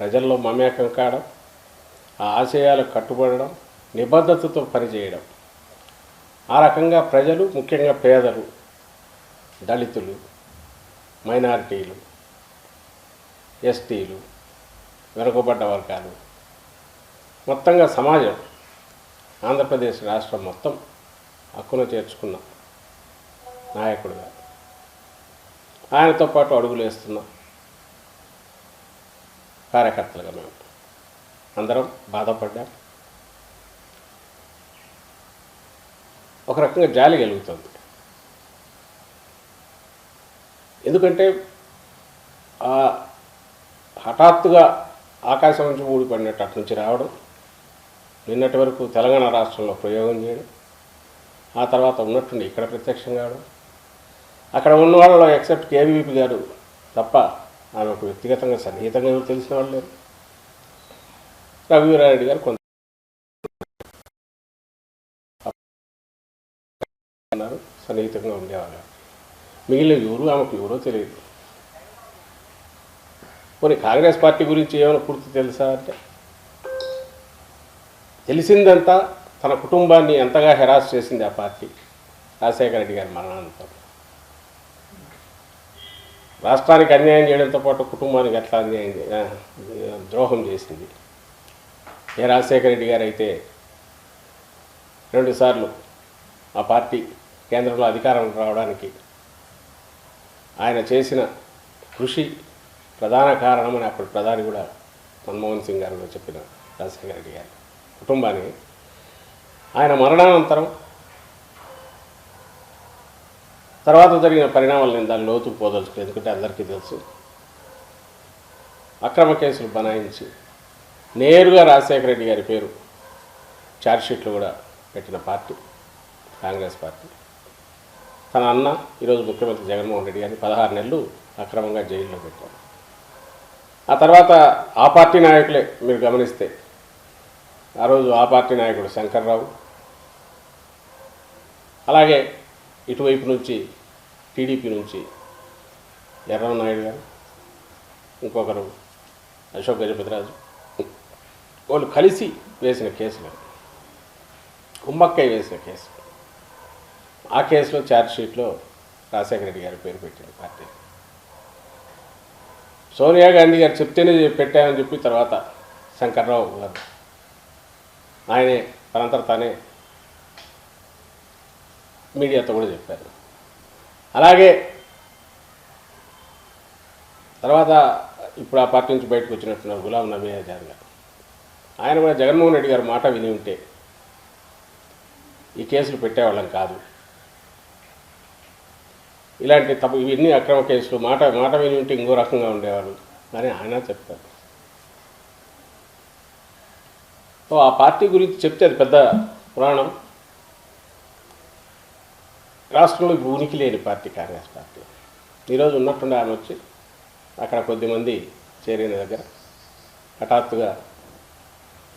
ప్రజల్లో మమేకం కావడం ఆ ఆశయాలకు కట్టుబడడం నిబద్ధతతో పనిచేయడం. ఆ రకంగా ప్రజలు ముఖ్యంగా పేదలు దళితులు మైనారిటీలు ఎస్టీలు వెనుకబడ్డ వర్గాలు మొత్తంగా సమాజం ఆంధ్రప్రదేశ్ రాష్ట్రం మొత్తం హక్కును చేర్చుకున్న నాయకుడుగా. ఆయనతో పాటు అడుగులు వేస్తున్న. కార్యకర్తలుగా మేము అందరం బాధపడ్డాం. ఒక రకంగా జాలి కలుగుతుంది ఎందుకంటే ఆ హఠాత్తుగా ఆకాశం నుంచి ఊడిపడినట్టు అటు నుంచి రావడం నిన్నటి వరకు తెలంగాణ రాష్ట్రంలో ప్రయోగం చేయడం ఆ తర్వాత ఉన్నట్టుండి ఇక్కడ ప్రత్యక్షం కావడం అక్కడ ఉన్న వాళ్ళలో ఎక్సెప్ట్ కేవీపీ గారు తప్ప ఆమెకు వ్యక్తిగతంగా సన్నిహితంగా ఎవరు తెలిసిన వాళ్ళు లేరు. రఘువీరారెడ్డి గారు కొంత అన్నారు సన్నిహితంగా ఉండేవాళ్ళు. మిగిలిన ఎవరు ఆమెకు ఎవరో తెలియదు. మరి కాంగ్రెస్ పార్టీ గురించి ఏమైనా పూర్తి తెలుసా అంటే? తెలిసిందంతా తన కుటుంబాన్ని ఎంతగా హెరాస్ చేసింది ఆ పార్టీ. రాజశేఖర రెడ్డి గారి మరణానంతరం. రాష్ట్రానికి అన్యాయం చేయడంతో పాటు కుటుంబానికి ఎట్లా అన్యాయం ద్రోహం చేసింది. ఏ రాజశేఖర రెడ్డి గారు అయితే రెండుసార్లు ఆ పార్టీ కేంద్రంలో అధికారం రావడానికి ఆయన చేసిన కృషి ప్రధాన కారణమని అప్పటి ప్రధాని కూడా మన్మోహన్ సింగ్ గారు చెప్పిన రాజశేఖర రెడ్డి గారు. కుటుంబాన్ని ఆయన మరణానంతరం తర్వాత జరిగిన పరిణామాలు నేను దాని లోతుకు పోదలుచుకోలేదు ఎందుకంటే అందరికీ తెలుసు. అక్రమ కేసులు బనాయించి నేరుగా రాజశేఖర రెడ్డి గారి పేరు ఛార్జ్షీట్లు కూడా పెట్టిన పార్టీ కాంగ్రెస్ పార్టీ. తన అన్న ఈరోజు ముఖ్యమంత్రి జగన్మోహన్ రెడ్డి గారిని పదహారు నెలలు అక్రమంగా జైల్లో పెట్టారు. ఆ తర్వాత ఆ పార్టీ నాయకులే మీరు గమనిస్తే ఆ రోజు ఆ పార్టీ నాయకుడు శంకర్రావు అలాగే ఇటువైపు నుంచి టీడీపీ నుంచి ఎర్రవ నాయుడు గారు ఇంకొకరు అశోక్ గజపతిరాజు వాళ్ళు కలిసి వేసిన కేసులు కుమ్మక్కై వేసిన కేసు. ఆ కేసులో ఛార్జ్షీట్లో రాజశేఖర రెడ్డి గారి పేరు పెట్టింది పార్టీ. సోనియా గాంధీ గారు చెప్తేనే పెట్టామని చెప్పి తర్వాత శంకర్రావు గారు. ఆయనే తనంతర తానే మీడియాతో కూడా చెప్పారు. అలాగే తర్వాత ఇప్పుడు ఆ పార్టీ నుంచి బయటకు వచ్చినట్టున్నారు గులాం నబీ ఆజాద్ గారు. ఆయన కూడా జగన్మోహన్ రెడ్డి గారు మాట విని ఉంటే ఈ కేసులు పెట్టేవాళ్ళం కాదు. ఇలాంటి తప్పు ఇవన్నీ అక్రమ కేసులు మాట మాట విని ఉంటే ఇంకో రకంగా ఉండేవారు అని ఆయన చెప్తారు సో ఆ పార్టీ గురించి చెప్తే అది పెద్ద పురాణం. రాష్ట్రంలో ఇప్పుడు ఉనికి లేని పార్టీ కాంగ్రెస్ పార్టీ ఈరోజు ఉన్నట్టుండి ఆమె వచ్చి అక్కడ కొద్దిమంది చేరిన దగ్గర హఠాత్తుగా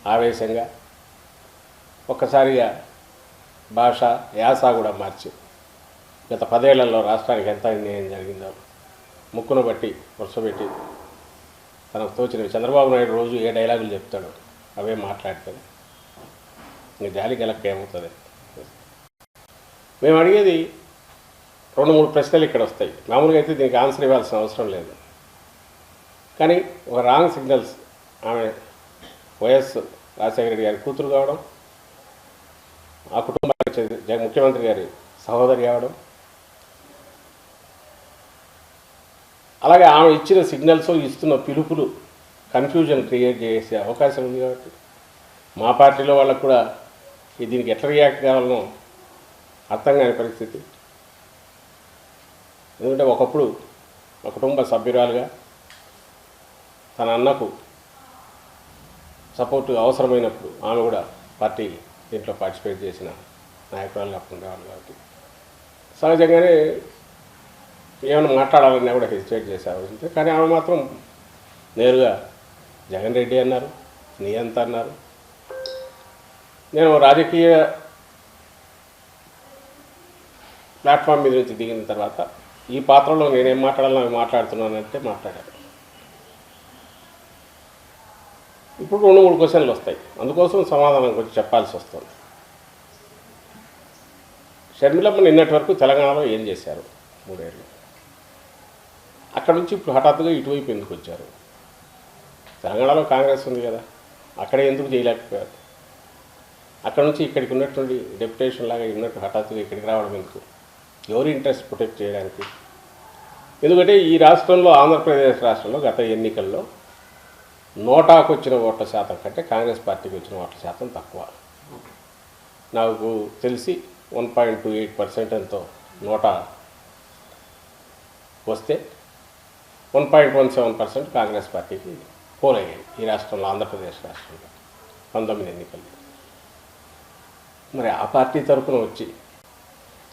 ఆవేశంగా ఒక్కసారిగా భాష యాస కూడా మార్చి గత పదేళ్ళలో రాష్ట్రానికి ఎంత అన్యాయం జరిగిందో ముక్కును బట్టి వరుసపెట్టి తనకు తోచినవి చంద్రబాబు నాయుడు రోజు ఏ డైలాగులు చెప్తాడు అవే మాట్లాడతాడు ఇంక జాలి గెలక్క ఏమవుతుంది మేము అడిగేది రెండు మూడు ప్రశ్నలు ఇక్కడ వస్తాయి. మామూలుగా అయితే దీనికి ఆన్సర్ ఇవ్వాల్సిన అవసరం లేదు. కానీ ఒక రాంగ్ సిగ్నల్స్ ఆమె వైఎస్ రాజశేఖర రెడ్డి గారి కూతురు కావడం ఆ కుటుంబానికి ముఖ్యమంత్రి గారి సహోదరి కావడం అలాగే ఆమె ఇచ్చిన సిగ్నల్స్ ఇస్తున్న పిలుపులు కన్ఫ్యూజన్ క్రియేట్ చేసే అవకాశం ఉంది కాబట్టి మా పార్టీలో వాళ్ళకు కూడా దీనికి ఎట్లా రియాక్ట్ కావాలనో అర్థం కాని పరిస్థితి. ఎందుకంటే ఒకప్పుడు ఒక కుటుంబ సభ్యురాలుగా తన అన్నకు సపోర్ట్ అవసరమైనప్పుడు ఆమె కూడా పార్టీ దీంట్లో పార్టిసిపేట్ చేసిన నాయకురాలుగా ఉండేవాళ్ళు కాబట్టి. సహజంగానే ఏమైనా మాట్లాడాలన్నా కూడా హెసిటేట్ చేసేవాళ్ళు కానీ ఆమె మాత్రం నేరుగా జగన్ రెడ్డి అన్నారు నీ ఎంత అన్నారు. నేను రాజకీయ ప్లాట్ఫామ్ మీద నుంచి దిగిన తర్వాత ఈ పాత్రలో నేనేం మాట్లాడాలని అవి మాట్లాడుతున్నానంటే మాట్లాడాను ఇప్పుడు రెండు మూడు క్వశ్చన్లు వస్తాయి. అందుకోసం సమాధానం కొంచెం చెప్పాల్సి వస్తుంది. షర్మిలమ్మ నిన్నటి వరకు తెలంగాణలో ఏం చేశారు? మూడేళ్ళు. అక్కడ నుంచి ఇప్పుడు హఠాత్తుగా ఇటువైపు ఎందుకు వచ్చారు? తెలంగాణలో కాంగ్రెస్ ఉంది కదా అక్కడ ఎందుకు చేయలేకపోయారు? అక్కడ నుంచి ఇక్కడికి ఉన్నటువంటి డెప్యుటేషన్ లాగా ఉన్నట్టు హఠాత్తుగా ఇక్కడికి రావడం ఎందుకు? ఎవరి ఇంట్రెస్ట్ ప్రొటెక్ట్ చేయడానికి? ఎందుకంటే ఈ రాష్ట్రంలో ఆంధ్రప్రదేశ్ రాష్ట్రంలో గత ఎన్నికల్లో నోటాకు వచ్చిన ఓట్ల శాతం కంటే కాంగ్రెస్ పార్టీకి వచ్చిన ఓట్ల శాతం తక్కువ. నాకు తెలిసి one point two eight percent ఎంతో నోటా వస్తే one point one seven percent Congress పార్టీకి పోలయ్యాయి ఈ రాష్ట్రంలో ఆంధ్రప్రదేశ్ రాష్ట్రంలో పంతొమ్మిది ఎన్నికల్లో. మరి ఆ పార్టీ తరఫున వచ్చి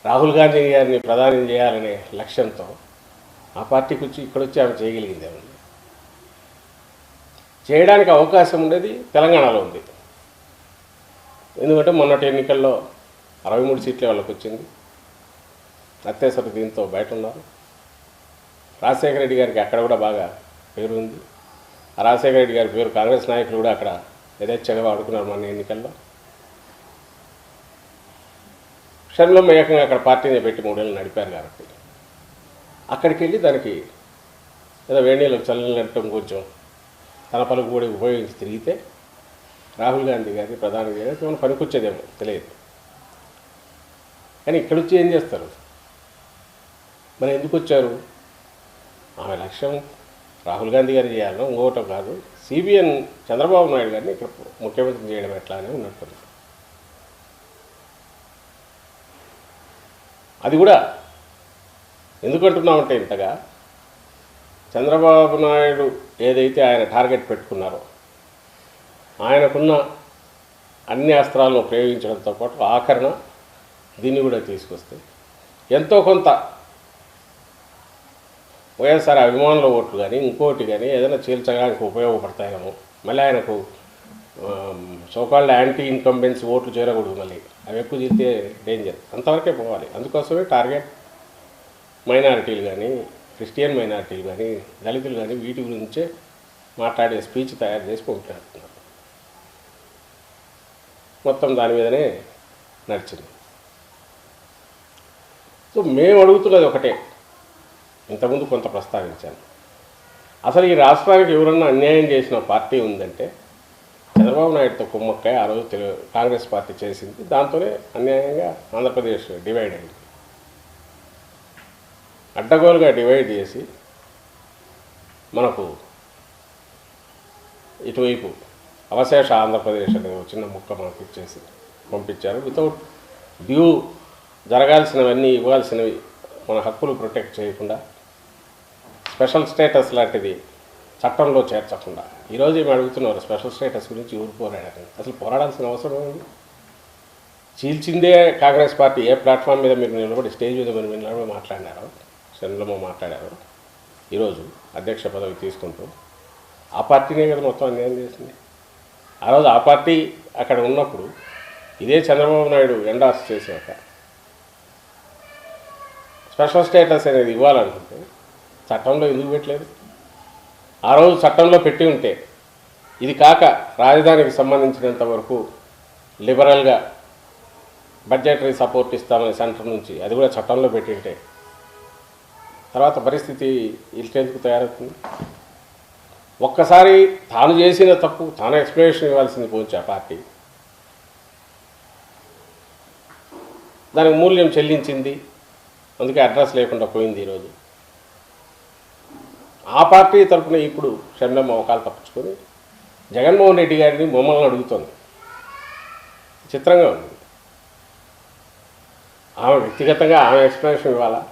రాహుల్ గాంధీ గారిని ప్రధాని చేయాలనే లక్ష్యంతో ఆ పార్టీకి వచ్చి ఇక్కడ వచ్చి ఆమె చేయగలిగింది ఏమన్నా చేయడానికి అవకాశం ఉండేది తెలంగాణలో ఉంది. ఎందుకంటే మొన్నటి ఎన్నికల్లో అరవై మూడు సీట్లే వాళ్ళకి వచ్చింది. అత్యవసర దీంతో బయట ఉన్నారు రాజశేఖర రెడ్డి గారికి అక్కడ కూడా బాగా పేరు ఉంది. రాజశేఖర రెడ్డి గారి పేరు కాంగ్రెస్ నాయకులు కూడా అక్కడ యథేచ్ఛగా వాడుకున్నారు మొన్న ఎన్నికల్లో. షర్మిలమ్మ ఏకంగా అక్కడ పార్టీని పెట్టి మూడేళ్ళు నడిపారు కాబట్టి. అక్కడికి వెళ్ళి దానికి ఏదో వేణీళ్ళు చల్లనట్టం కొంచెం తన పలుకు కూడా ఉపయోగించి తిరిగితే రాహుల్ గాంధీ గారి ప్రధాని గారి ఏమైనా పనికొచ్చేదేమో తెలియదు. కానీ ఇక్కడ వచ్చి ఏం చేస్తారు? మరి ఎందుకు వచ్చారు? ఆమె లక్ష్యం రాహుల్ గాంధీ గారు చేయాలనో ఇంకోటం కాదు. సిబిఎన్ చంద్రబాబు నాయుడు గారిని ఇక్కడ ముఖ్యమంత్రి చేయడం ఎట్లా అని ఉన్నట్టు అది కూడా ఎందుకంటున్నామంటే ఇంతగా చంద్రబాబు నాయుడు ఏదైతే ఆయన టార్గెట్ పెట్టుకున్నారో ఆయనకున్న అన్ని అస్త్రాలను ప్రయోగించడంతో పాటు ఆఖరణ దీన్ని కూడా తీసుకొస్తే ఎంతో కొంత వైఎస్ఆర్ అభిమానుల ఓట్లు కానీ ఇంకోటి కానీ ఏదైనా చీల్చడానికి ఉపయోగపడతాయేమో. మళ్ళీ ఆయనకు సోకాల్డ్ యాంటీ ఇన్కంబెన్స్ ఓట్లు చేరకూడదు మళ్ళీ. అవి ఎక్కువ చీలితే డేంజర్ అంతవరకే పోవాలి. అందుకోసమే టార్గెట్ మైనారిటీలు కానీ క్రిస్టియన్ మైనారిటీలు కానీ దళితులు కానీ వీటి గురించే మాట్లాడే స్పీచ్ తయారు చేసి పంపిస్తున్నారు మొత్తం దాని మీదనే నడిచింది. సో మేము అడుగుతున్నది ఒకటే. ఇంతకుముందు కొంత ప్రస్తావించాను. అసలు ఈ రాష్ట్రానికి ఎవరన్నా అన్యాయం చేసిన పార్టీ ఉందంటే చంద్రబాబు నాయుడుతో కుమ్మక్కాయ ఆ రోజు తెలు కాంగ్రెస్ పార్టీ చేసింది. దాంతోనే అన్యాయంగా ఆంధ్రప్రదేశ్ డివైడ్ అయింది. అడ్డగోలుగా డివైడ్ చేసి మనకు ఇటువైపు అవశేష ఆంధ్రప్రదేశ్ అనేది ఒక చిన్న ముక్క మనకు ఇచ్చేసి పంపించారు. వితౌట్ డ్యూ జరగాల్సినవన్నీ ఇవ్వాల్సినవి మన హక్కులు ప్రొటెక్ట్ చేయకుండా స్పెషల్ స్టేటస్ లాంటిది చట్టంలో చేర్చకుండా. ఈరోజు ఏమి అడుగుతున్నారు స్పెషల్ స్టేటస్ గురించి ఎవరు పోరాడారు? అసలు పోరాడాల్సిన అవసరం ఏముంది? చీల్చిందే కాంగ్రెస్ పార్టీ ఏ ప్లాట్ఫామ్ మీద మీరు నిలబడి స్టేజ్ మీద మీరు నిలబడి మాట్లాడినారో చంద్రబాబు మాట్లాడారు ఈరోజు అధ్యక్ష పదవి తీసుకుంటూ ఆ పార్టీనే కదా మొత్తం అన్యాయం చేసింది. ఆ రోజు ఆ పార్టీ అక్కడ ఉన్నప్పుడు ఇదే చంద్రబాబు నాయుడు ఎండాస్ చేశాక స్పెషల్ స్టేటస్ అనేది ఇవ్వాలనుకుంటే చట్టంలో ఎందుకు పెట్టలేదు? ఆ రోజు చట్టంలో పెట్టి ఉంటే ఇది కాక రాజధానికి సంబంధించినంత వరకు లిబరల్గా బడ్జెటరీ సపోర్ట్ ఇస్తామని సెంటర్ నుంచి అది కూడా చట్టంలో పెట్టింటే తర్వాత పరిస్థితి ఇల్టెందుకు తయారవుతుంది. ఒక్కసారి తాను చేసిన తప్పు తాను ఎక్స్ప్లెనేషన్ ఇవ్వాల్సింది పోవచ్చు ఆ పార్టీ. దానికి మూల్యం చెల్లించింది అందుకే అడ్రస్ లేకుండా పోయింది ఈరోజు. ఆ పార్టీ తరఫున ఇప్పుడు షర్మిలమ్మ అవకాలు తప్పించుకొని జగన్మోహన్ రెడ్డి గారిని మమ్మల్ని అడుగుతోంది. చిత్రంగా ఉంది. ఆమె వ్యక్తిగతంగా ఆమె ఎక్స్ప్లెనేషన్ ఇవ్వాలా?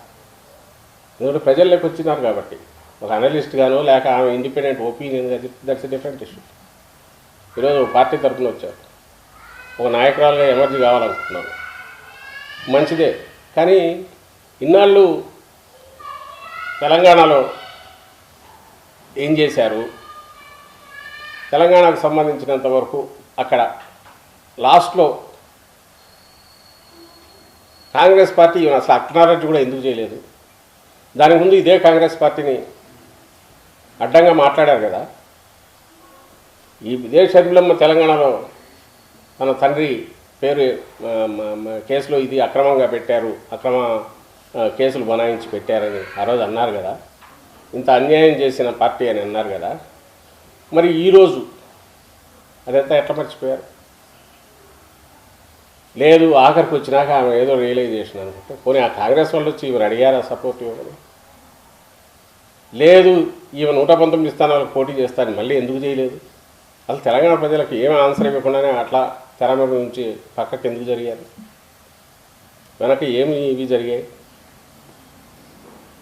ఎందుకంటే ప్రజల్లోకి వచ్చినారు కాబట్టి. ఒక అనలిస్ట్ గానో లేక ఆమె ఇండిపెండెంట్ ఒపీనియన్గా చెప్తే దట్స్ డిఫరెంట్ ఇష్యూ. ఈరోజు పార్టీ తరఫున వచ్చారు. ఒక నాయకురాలుగా ఎమర్జీ కావాలనుకుంటున్నారు. మంచిదే. కానీ ఇన్నాళ్ళు తెలంగాణలో ఏం చేశారు? తెలంగాణకు సంబంధించినంత వరకు అక్కడ లాస్ట్లో కాంగ్రెస్ పార్టీ అసలు అక్నారెడ్డి కూడా ఎందుకు చేయలేదు? దానికి ముందు ఇదే కాంగ్రెస్ పార్టీని అడ్డంగా మాట్లాడారు కదా. ఈ ఇదే షర్మిలమ్మ తెలంగాణలో తన తండ్రి పేరు కేసులో ఇది అక్రమంగా పెట్టారు అక్రమ కేసులు బనాయించి పెట్టారని ఆ రోజు అన్నారు కదా. ఇంత అన్యాయం చేసిన పార్టీ అని అన్నారు కదా మరి ఈరోజు అదంతా ఎట్లా మర్చిపోయారు? లేదు ఆఖరికి వచ్చినాక ఆమె ఏదో రియలైజేషన్ అనుకుంటే పోనీ ఆ కాంగ్రెస్ వాళ్ళు వచ్చి ఈమెను అడిగారా సపోర్ట్ ఇవ్వమని? లేదు ఈమె నూట పంతొమ్మిది స్థానాలకు పోటీ చేస్తారని మళ్ళీ ఎందుకు చేయలేదు? అసలు తెలంగాణ ప్రజలకు ఏమి ఆన్సర్ ఇవ్వకుండానే అట్లా తెర మీద నుంచి పక్కకి ఎందుకు జరిగారు? వెనక ఏమి ఇవి జరిగాయి?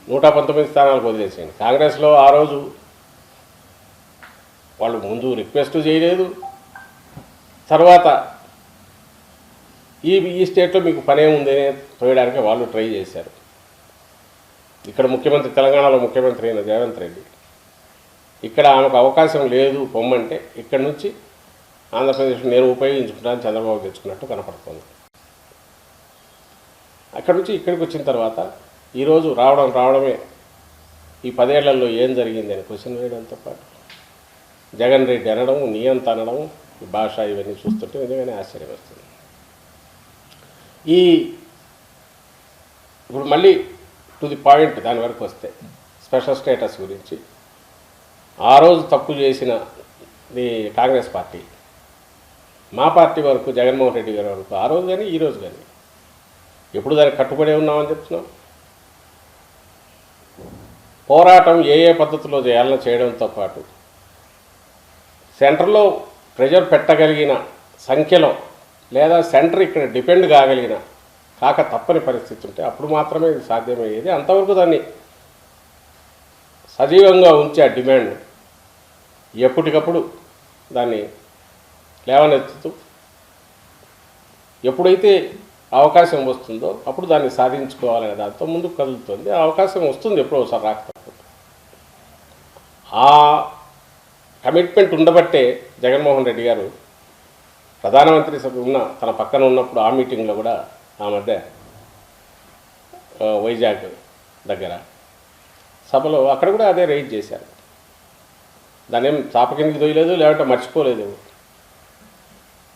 నూట పంతొమ్మిది స్థానాలకు వదిలేసేయండి. కాంగ్రెస్లో ఆ రోజు వాళ్ళు ముందు రిక్వెస్ట్ చేయలేదు. తర్వాత ఈ ఈ స్టేట్లో మీకు పనే ఉందని తోయడానికి వాళ్ళు ట్రై చేశారు. ఇక్కడ ముఖ్యమంత్రి తెలంగాణలో ముఖ్యమంత్రి అయిన రేవంత్ రెడ్డి. ఇక్కడ ఆమెకు అవకాశం లేదు పొమ్మంటే ఇక్కడ నుంచి ఆంధ్రప్రదేశ్ నేను ఉపయోగించుకుంటాను చంద్రబాబు తెచ్చుకున్నట్టు కనపడుతుంది. అక్కడ నుంచి ఇక్కడికి వచ్చిన తర్వాత ఈరోజు రావడం రావడమే. ఈ పదేళ్ళలో ఏం జరిగింది అని క్వశ్చన్ వేయడంతో పాటు. జగన్ రెడ్డి అనడం నియంత అనడం ఈ భాష ఇవన్నీ చూస్తుంటే నిజంగానే ఆశ్చర్యం వస్తుంది. ఈ ఇప్పుడు మళ్ళీ టు ది పాయింట్ దాని వరకు వస్తే స్పెషల్ స్టేటస్ గురించి. ఆ రోజు తప్పు చేసిన ది కాంగ్రెస్ పార్టీ మా పార్టీ వరకు జగన్మోహన్ రెడ్డి గారి వరకు ఆ రోజు కానీ ఈరోజు కానీ ఎప్పుడు దానికి కట్టుబడి ఉన్నామని చెప్తున్నాం? పోరాటం ఏ ఏ పద్ధతిలో చేయాలని చేయడంతో పాటు సెంటర్లో ప్రెజర్ పెట్టగలిగిన సంఖ్యలో లేదా సెంటర్ ఇక్కడ డిపెండ్ కాగలిగిన కాక తప్పని పరిస్థితి ఉంటే అప్పుడు మాత్రమే ఇది సాధ్యమయ్యేది. అంతవరకు దాన్ని సజీవంగా ఉంచే ఆ డిమాండ్ ఎప్పటికప్పుడు దాన్ని లేవనెత్తుతూ ఎప్పుడైతే అవకాశం వస్తుందో అప్పుడు దాన్ని సాధించుకోవాలనే దాంతో ముందుకు కదులుతుంది. అవకాశం వస్తుంది ఎప్పుడో ఒకసారి రాకపోతే ఆ కమిట్మెంట్ ఉండబట్టే జగన్మోహన్ రెడ్డి గారు ప్రధానమంత్రి ఉన్న తన పక్కన ఉన్నప్పుడు ఆ మీటింగ్లో కూడా ఆ మధ్య వైజాగ్ దగ్గర సభలో అక్కడ కూడా అదే రైజ్ చేశారు. దాన్ని ఏం చాప కిందకి దొయ్యలేదు లేదంటే మర్చిపోలేదు.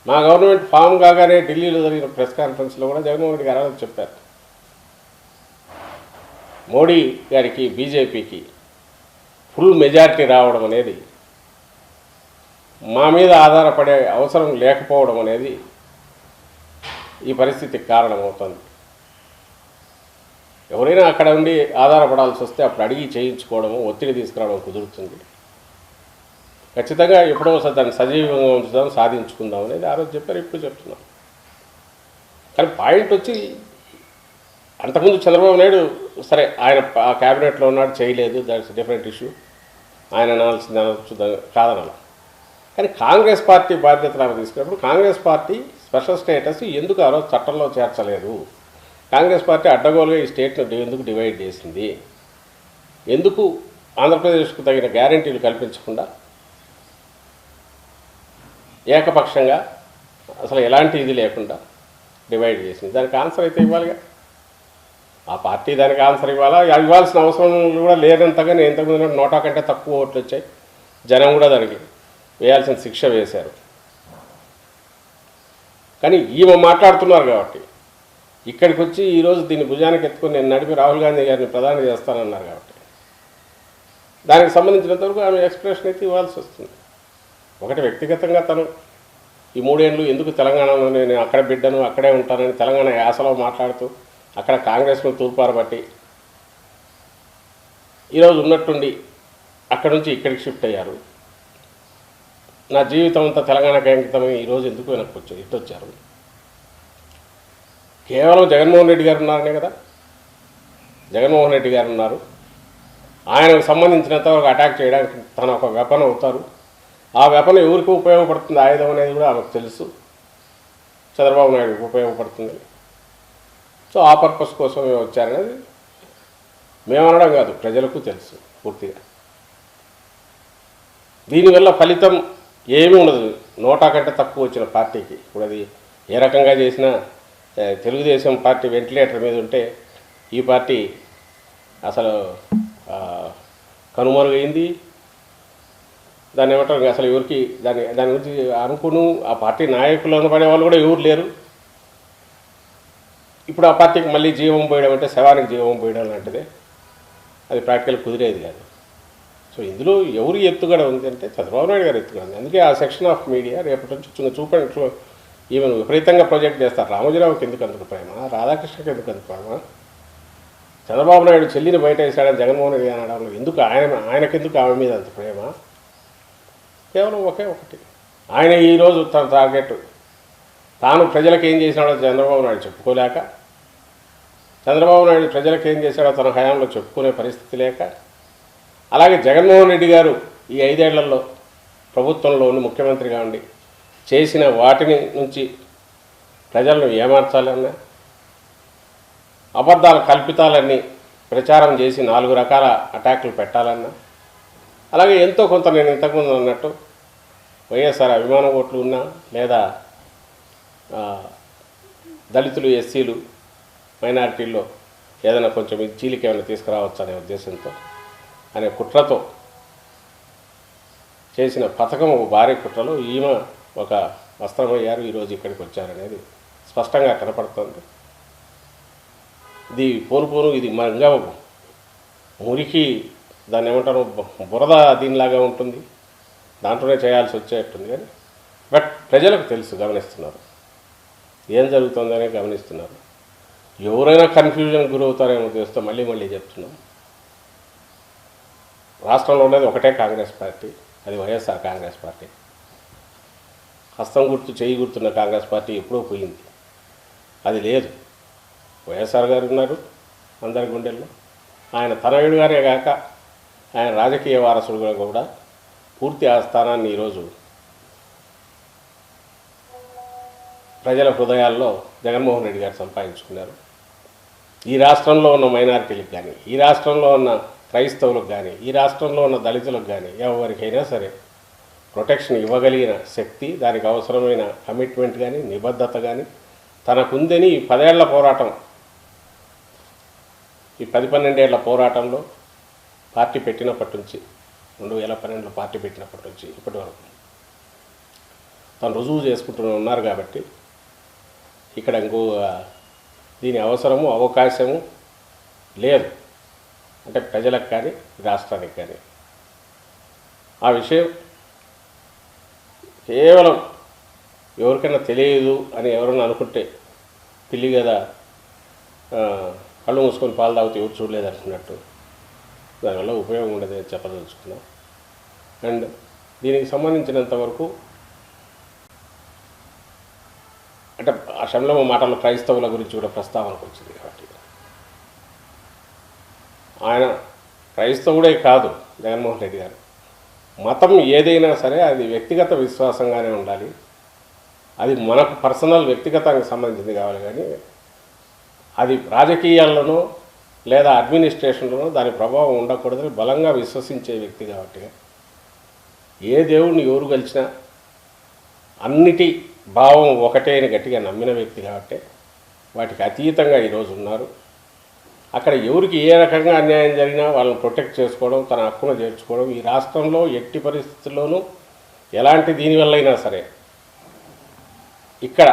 మా గవర్నమెంట్ ఫామ్ కాగానే ఢిల్లీలో జరిగిన ప్రెస్ కాన్ఫరెన్స్లో కూడా జగన్మోహన్ రెడ్డి గారు చెప్పారు. మోడీ గారికి బీజేపీకి ఫుల్ మెజారిటీ రావడం అనేది మా మీద ఆధారపడే అవసరం లేకపోవడం అనేది ఈ పరిస్థితికి కారణమవుతుంది. ఎవరైనా అక్కడ ఉండి ఆధారపడాల్సి వస్తే అప్పుడు అడిగి చేయించుకోవడము ఒత్తిడి తీసుకురావడం కుదురుతుంది. ఖచ్చితంగా ఎప్పుడో ఒకసారి దాన్ని సజీవంగా ఉంచుదాం సాధించుకుందాం అనేది ఆ రోజు చెప్పారు ఇప్పుడు చెప్తున్నాం. కానీ పాయింట్ వచ్చి అంతకుముందు చంద్రబాబు నాయుడు సరే ఆయన ఆ క్యాబినెట్లో ఉన్నాడు చేయలేదు దాట్స్ డిఫరెంట్ ఇష్యూ ఆయన అనాల్సింది అనవచ్చు కాదనాల. కానీ కాంగ్రెస్ పార్టీ బాధ్యతలు ఆమె తీసుకున్నప్పుడు కాంగ్రెస్ పార్టీ స్పెషల్ స్టేటస్ ఎందుకు ఆ రోజు చట్టంలో చేర్చలేదు? కాంగ్రెస్ పార్టీ అడ్డగోలుగా ఈ స్టేట్ను ఎందుకు డివైడ్ చేసింది? ఎందుకు ఆంధ్రప్రదేశ్కు తగిన గ్యారంటీలు కల్పించకుండా ఏకపక్షంగా అసలు ఎలాంటి ఇది లేకుండా డివైడ్ చేసింది? దానికి ఆన్సర్ అయితే ఇవ్వాలిగా. ఆ పార్టీ దానికి ఆన్సర్ ఇవ్వాలా ఇవ్వాల్సిన అవసరం కూడా లేనంతగా నేను ఇంతకుముందు నోటా కంటే తక్కువ ఓట్లు వచ్చాయి. జనం కూడా దానికి వేయాల్సిన శిక్ష వేశారు. కానీ ఈమె మాట్లాడుతున్నారు కాబట్టి ఇక్కడికి వచ్చి ఈరోజు దీన్ని భుజానికి ఎత్తుకుని నేను నడిపి రాహుల్ గాంధీ గారిని ప్రధాని చేస్తానన్నారు కాబట్టి దానికి సంబంధించినంతవరకు ఆమె ఎక్స్ప్రెషన్ అయితే ఇవ్వాల్సి వస్తుంది. ఒకటి వ్యక్తిగతంగా తను ఈ మూడేళ్ళు ఎందుకు తెలంగాణలో నేను అక్కడ బిడ్డను అక్కడే ఉంటానని తెలంగాణ యాసలో మాట్లాడుతూ అక్కడ కాంగ్రెస్ను తూర్పారబట్టి ఈరోజు ఉన్నట్టుండి అక్కడి నుంచి ఇక్కడికి షిఫ్ట్ అయ్యారు. నా జీవితం అంతా తెలంగాణకి అంకితమై ఈరోజు ఎందుకు వెనక్కి వచ్చారు ఇటు వచ్చారు కేవలం జగన్మోహన్ రెడ్డి గారు ఉన్నారనే కదా? జగన్మోహన్ రెడ్డి గారు ఉన్నారు. ఆయనకు సంబంధించినంత వరకు అటాక్ చేయడానికి తన ఒక వెపన్ అవుతారు. ఆ వెపన్ ఎవరికి ఉపయోగపడుతుంది ఆయుధం అనేది కూడా ఆమెకు తెలుసు. చంద్రబాబు నాయుడుకి ఉపయోగపడుతుంది. సో ఆ పర్పస్ కోసం మేము వచ్చారనేది మేము అనడం కాదు ప్రజలకు తెలుసు పూర్తిగా. దీనివల్ల ఫలితం ఏమీ ఉండదు. నోటా కంటే తక్కువ వచ్చిన పార్టీకి. ఇప్పుడు అది ఏ రకంగా చేసినా తెలుగుదేశం పార్టీ వెంటిలేటర్ మీద ఉంటే ఈ పార్టీ అసలు కనుమరుగైంది. దాన్ని ఏమంటారు? అసలు ఎవరికి దాని దాని గురించి అనుకును. ఆ పార్టీ నాయకులు అనబడే వాళ్ళు కూడా ఎవరు లేరు. ఇప్పుడు ఆ పార్టీకి మళ్ళీ జీవం పోయడం అంటే శవానికి జీవం పోయడం లాంటిదే. అది ప్రాక్టికల్ కుదిరేది కాదు. సో ఇందులో ఎవరు ఎత్తుగడ ఉంది అంటే చంద్రబాబు నాయుడు గారు ఎత్తుగడ ఉంది అందుకే ఆ సెక్షన్ ఆఫ్ మీడియా రేపటి నుంచి చూ- చూపండి. చూ- ఈవెన్ విపరీతంగా ప్రొజెక్ట్ చేస్తారు. రామోజీరావుకి ఎందుకు అందుకు ప్రేమ? రాధాకృష్ణకి ఎందుకు అందుకు ప్రేమ? చంద్రబాబు నాయుడు చెల్లిని బయట వేసాడని జగన్మోహన్ రెడ్డి అనడంలో ఎందుకు ఆయన ఆయనకెందుకు ఆమె మీద అంత ప్రేమ? కేవలం ఒకే ఒకటి. ఆయన ఈరోజు తన టార్గెట్ తాను ప్రజలకు ఏం చేసినాడో చంద్రబాబు నాయుడు చెప్పుకోలేక చంద్రబాబు నాయుడు ప్రజలకు ఏం చేశాడో తన హయాంలో చెప్పుకునే పరిస్థితి లేక అలాగే జగన్మోహన్ రెడ్డి గారు ఈ ఐదేళ్ళలో ప్రభుత్వంలో ఉండి ముఖ్యమంత్రిగా ఉండి చేసిన వాటిని నుంచి ప్రజలను ఏమార్చాలన్నా అబద్ధాల కల్పితాలన్నీ ప్రచారం చేసి నాలుగు రకాల అటాకులు పెట్టాలన్నా? అలాగే ఎంతో కొంత నేను ఇంతకుముందు అన్నట్టు వైఎస్ఆర్ అభిమాన ఓట్లు ఉన్నా లేదా దళితులు ఎస్సీలు మైనారిటీల్లో ఏదైనా కొంచెం చీలిక ఏమైనా తీసుకురావచ్చు అనే ఉద్దేశంతో అనే కుట్రతో చేసిన పథకం ఒక భారీ కుట్రలో ఈమె ఒక వస్త్రమయ్యారు ఈరోజు ఇక్కడికి వచ్చారనేది స్పష్టంగా కనపడుతుంది. ఇది పోను పోను ఇది ఇంకా మురికి దాన్ని ఏమంటారు బురద దీనిలాగా ఉంటుంది. దాంట్లోనే చేయాల్సి వచ్చేట్టుంది కానీ బట్ ప్రజలకు తెలుసు గమనిస్తున్నారు. ఏం జరుగుతుందనే గమనిస్తున్నారు. ఎవరైనా కన్ఫ్యూజన్ గురవుతారేమో తెలిస్తే మళ్ళీ మళ్ళీ చెప్తున్నాం. రాష్ట్రంలో ఉన్నది ఒకటే కాంగ్రెస్ పార్టీ అది వైఎస్ఆర్ కాంగ్రెస్ పార్టీ. హస్తం గుర్తు చేయి గుర్తున్న కాంగ్రెస్ పార్టీ ఎప్పుడో పోయింది. అది లేదు. వైఎస్ఆర్ గారు ఉన్నారు అందరి గుండెల్లో. ఆయన తనయుడు గారే కాక ఆయన రాజకీయ వారసుడుగా కూడా పూర్తి ఆ స్థానాన్ని ఈరోజు ప్రజల హృదయాల్లో జగన్మోహన్ రెడ్డి గారు సంపాదించుకున్నారు. ఈ రాష్ట్రంలో ఉన్న మైనారిటీలకు కానీ ఈ రాష్ట్రంలో ఉన్న క్రైస్తవులకు కానీ ఈ రాష్ట్రంలో ఉన్న దళితులకు కానీ ఎవరికైనా సరే ప్రొటెక్షన్ ఇవ్వగలిగిన శక్తి దానికి అవసరమైన కమిట్మెంట్ కానీ నిబద్ధత కానీ తనకుందని ఈ పదేళ్ళ పోరాటం ఈ పది పన్నెండేళ్ళ పోరాటంలో పార్టీ పెట్టినప్పటి నుంచి రెండు వేల పన్నెండులో పార్టీ పెట్టినప్పటి నుంచి ఇప్పటి వరకు తను రుజువు చేసుకుంటూ ఉన్నారు కాబట్టి ఇక్కడ ఇంకో దీని అవసరము అవకాశము లేదు. అంటే ప్రజలకు కానీ రాష్ట్రానికి కానీ. ఆ విషయం కేవలం ఎవరికైనా తెలియదు అని ఎవరైనా అనుకుంటే పిల్లి కదా కళ్ళు మూసుకొని పాలు తాగితే ఎవరు చూడలేదు అనుకున్నట్టు దానివల్ల ఉపయోగం ఉండదు అని చెప్పదలుచుకున్నాం. అండ్ దీనికి సంబంధించినంత వరకు అంటే ఆ శంలో మాటలు క్రైస్తవుల గురించి కూడా ప్రస్తావనకు వచ్చింది కాబట్టి. ఆయన క్రైస్తవుడే కాదు జగన్మోహన్ రెడ్డి గారు. మతం ఏదైనా సరే అది వ్యక్తిగత విశ్వాసంగానే ఉండాలి. అది మనకు పర్సనల్ వ్యక్తిగతానికి సంబంధించింది కావాలి కానీ అది రాజకీయాల్లోనో లేదా అడ్మినిస్ట్రేషన్లోనో దాని ప్రభావం ఉండకూడదని బలంగా విశ్వసించే వ్యక్తి కాబట్టి ఏ దేవుడిని ఎవరు గెలిచినా అన్నిటి భావం ఒకటే అని గట్టిగా నమ్మిన వ్యక్తి కాబట్టి వాటికి అతీతంగా ఈరోజు ఉన్నారు. అక్కడ ఎవరికి ఏ రకంగా అన్యాయం జరిగినా వాళ్ళని ప్రొటెక్ట్ చేసుకోవడం తన హక్కును చేర్చుకోవడం ఈ రాష్ట్రంలో ఎట్టి పరిస్థితుల్లోనూ ఎలాంటి దీనివల్లైనా సరే ఇక్కడ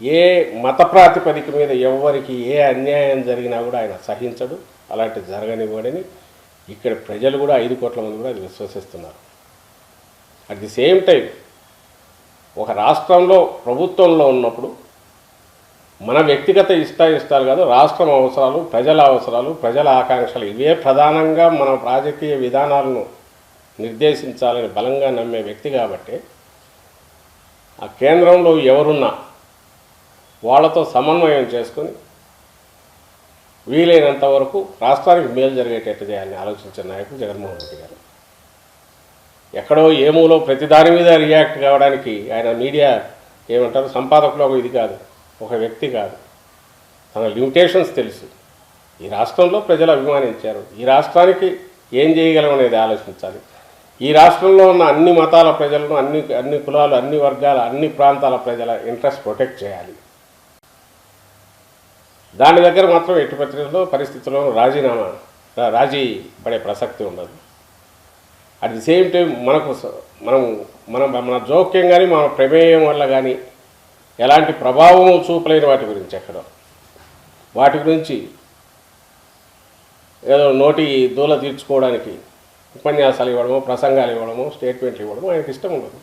ఏ మత ప్రాతిపదిక మీద ఎవరికి ఏ అన్యాయం జరిగినా కూడా ఆయన సహించడు. అలాంటి జరగనివ్వడని ఇక్కడ ప్రజలు కూడా ఐదు కోట్ల మంది కూడా అది విశ్వసిస్తున్నారు. అట్ ది సేమ్ టైం ఒక రాష్ట్రంలో ప్రభుత్వంలో ఉన్నప్పుడు మన వ్యక్తిగత ఇష్ట ఇష్టాలు కాదు రాష్ట్రం అవసరాలు ప్రజల అవసరాలు ప్రజల ఆకాంక్షలు ఇవే ప్రధానంగా మన రాజకీయ విధానాలను నిర్దేశించాలని బలంగా నమ్మే వ్యక్తి కాబట్టి ఆ కేంద్రంలో ఎవరున్నా వాళ్ళతో సమన్వయం చేసుకొని వీలైనంత వరకు రాష్ట్రానికి మేలు జరిగేటట్టు చేయాలని ఆలోచించిన నాయకుడు జగన్మోహన్ రెడ్డి గారు. ఎక్కడో ఏమూలో ప్రతి దాని మీద రియాక్ట్ కావడానికి ఆయన మీడియా ఏమంటారు సంపాదకులు ఒక ఇది కాదు ఒక వ్యక్తి కాదు. తన లిమిటేషన్స్ తెలుసు. ఈ రాష్ట్రంలో ప్రజలు అభిమానించారు. ఈ రాష్ట్రానికి ఏం చేయగలం అనేది ఆలోచించాలి. ఈ రాష్ట్రంలో ఉన్న అన్ని మతాల ప్రజలను అన్ని అన్ని కులాలు అన్ని వర్గాల అన్ని ప్రాంతాల ప్రజల ఇంట్రెస్ట్ ప్రొటెక్ట్ చేయాలి. దాని దగ్గర మాత్రం ఎట్టి పరిస్థితుల్లో పరిస్థితుల్లో రాజీనామా రాజీ పడే ప్రసక్తి ఉండదు. అట్ ది సేమ్ టైం మనకు మనం మనం మన జోక్యం కానీ మన ప్రమేయం వల్ల కానీ ఎలాంటి ప్రభావం చూపలేని వాటి గురించి ఎక్కడ. వాటి గురించి ఏదో నోటి దూల తీర్చుకోవడానికి ఉపన్యాసాలు ఇవ్వడము ప్రసంగాలు ఇవ్వడము స్టేట్మెంట్లు ఇవ్వడము ఆయనకి ఇష్టం ఉండదు.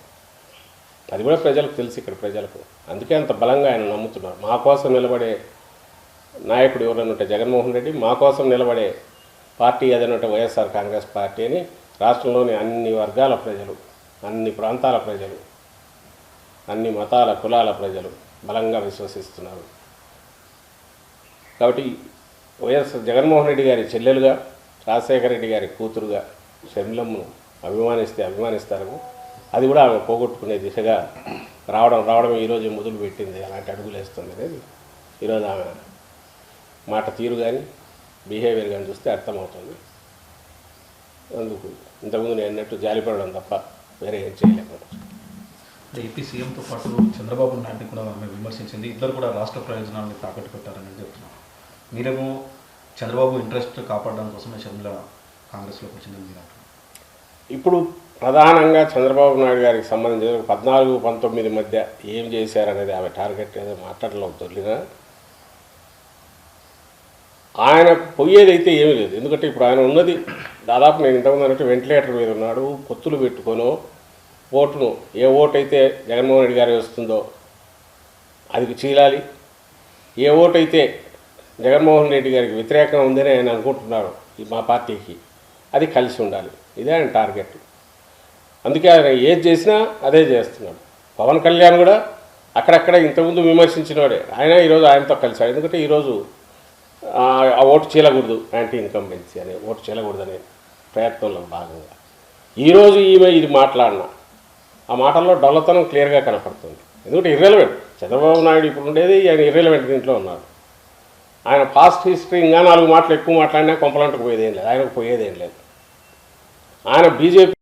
అది కూడా ప్రజలకు తెలుసు ఇక్కడ ప్రజలకు. అందుకే అంత బలంగా ఆయన నమ్ముతున్నారు. మా కోసం నిలబడే నాయకుడు ఎవరైనా ఉంటే జగన్మోహన్ రెడ్డి మా కోసం నిలబడే పార్టీ ఏదైనా ఉంటే వైఎస్ఆర్ కాంగ్రెస్ పార్టీ అని రాష్ట్రంలోని అన్ని వర్గాల ప్రజలు అన్ని ప్రాంతాల ప్రజలు అన్ని మతాల కులాల ప్రజలు బలంగా విశ్వసిస్తున్నారు. కాబట్టి వైఎస్ జగన్మోహన్ రెడ్డి గారి చెల్లెలుగా రాజశేఖర రెడ్డి గారి కూతురుగా షర్మిలమ్మను అభిమానిస్తే అభిమానిస్తారు. అది కూడా ఆమె పోగొట్టుకునే దిశగా రావడం రావడం ఈరోజు మొదలు పెట్టింది అలాంటి అడుగులు వేస్తుంది అనేది ఈరోజు ఆమె మాట తీరు కానీ బిహేవియర్ కానీ చూస్తే అర్థమవుతుంది. అందుకు ఇంతకుముందు నేను అన్నట్టు జాలిపడడం తప్ప వేరే ఏం చేయలేకపోవచ్చు ఏపీ సీఎంతో పాటు చంద్రబాబు నాయుడు కూడా ఆమె విమర్శించింది. ఇద్దరు కూడా రాష్ట్ర ప్రయోజనాలను తాకట్టు పెట్టారని చెప్తున్నారు మీరేమో చంద్రబాబు ఇంట్రెస్ట్ కాపాడడం కోసమే షర్మిల కాంగ్రెస్లోకి వచ్చిందని మీరు ఇప్పుడు ప్రధానంగా చంద్రబాబు నాయుడు గారికి సంబంధించిన పద్నాలుగు పంతొమ్మిది మధ్య ఏం చేశారనేది ఆమె టార్గెట్ ఏదో మాట్లాడలో తొలినా ఆయన పోయేదైతే ఏమీ లేదు. ఎందుకంటే ఇప్పుడు ఆయన ఉన్నది దాదాపు నేను ఇంతకుముందు అన్నట్టు వెంటిలేటర్ మీద ఉన్నాడు పొత్తులు పెట్టుకొను ఓటును ఏ ఓటు అయితే జగన్మోహన్ రెడ్డి గారు వస్తుందో అది చీలాలి. ఏ ఓటు అయితే జగన్మోహన్ రెడ్డి గారికి వ్యతిరేకంగా ఉందని ఆయన అనుకుంటున్నారు ఈ మా పార్టీకి అది కలిసి ఉండాలి. ఇదే ఆయన టార్గెట్. అందుకే ఆయన ఏది చేసినా అదే చేస్తున్నాడు. పవన్ కళ్యాణ్ కూడా అక్కడక్కడ ఇంతకుముందు విమర్శించినవాడే ఆయన ఈరోజు ఆయనతో కలిసాడు. ఎందుకంటే ఈరోజు ఆ ఓటు చీలకూడదు యాంటీ ఇన్కంబెన్సీ అనే ఓటు చీలకూడదు అనేది ప్రయత్నంలో భాగంగా. ఈరోజు ఈమె ఇది మాట్లాడిన. ఆ మాటల్లో డొల్లతనం క్లియర్గా కనపడుతుంది. ఎందుకంటే ఇర్రెలవెంట్ చంద్రబాబు నాయుడు ఇప్పుడు ఉండేది ఆయన ఇర్రెలవెంట్ దీంట్లో ఉన్నారు. ఆయన పాస్ట్ హిస్టరీ ఇంకా నాలుగు మాటలు ఎక్కువ మాట్లాడినా కొంపలంటకు పోయేదేం లేదు. ఆయనకు పోయేదేం లేదు. ఆయన బీజేపీ